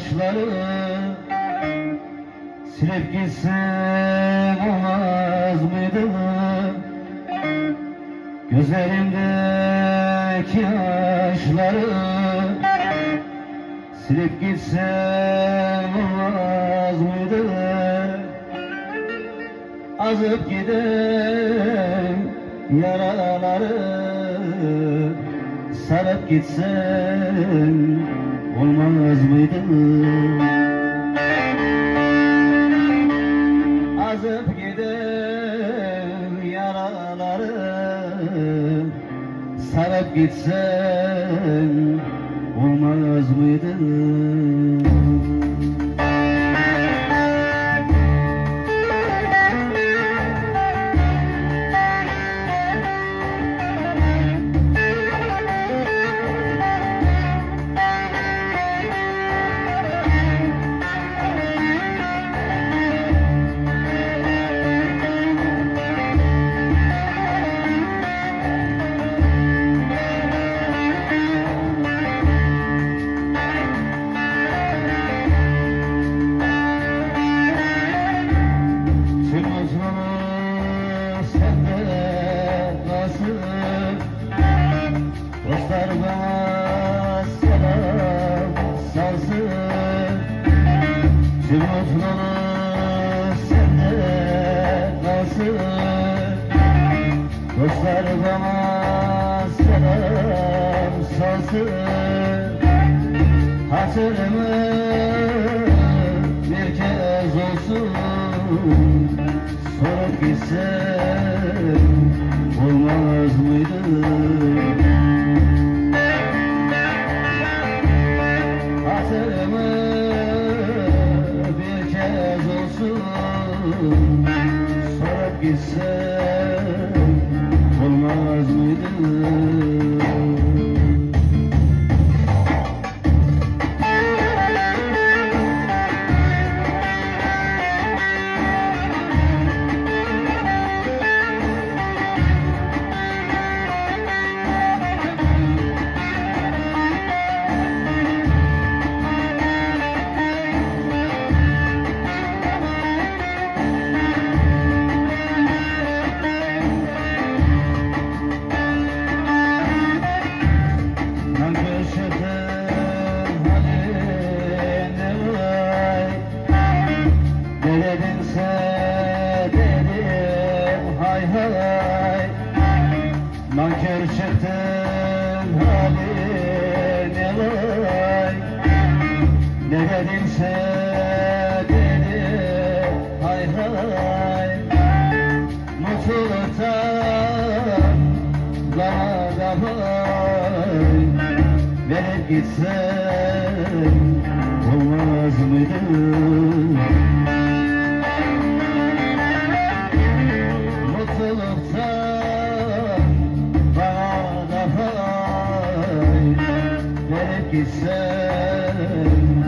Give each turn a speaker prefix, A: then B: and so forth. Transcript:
A: taşları Silip gitsem olmaz mıydı? Gözlerimdeki yaşları Silip gitsem olmaz mıydı? Azıp giden yaraları Sarıp gitsem olmaz mıydı? Azıp giden yaraları Sarıp gitsen olmaz mıydı? Uzmanı sende nasıl? Dostlar bana selam salsın Hatırımı bir kez olsun Sorup gitsem Sorup gitsem Nankör çıktın haline vay Ne dedinse dedim hay hay. Mutluluktan bana pay Verip gitsen olmaz mıydı? ki sen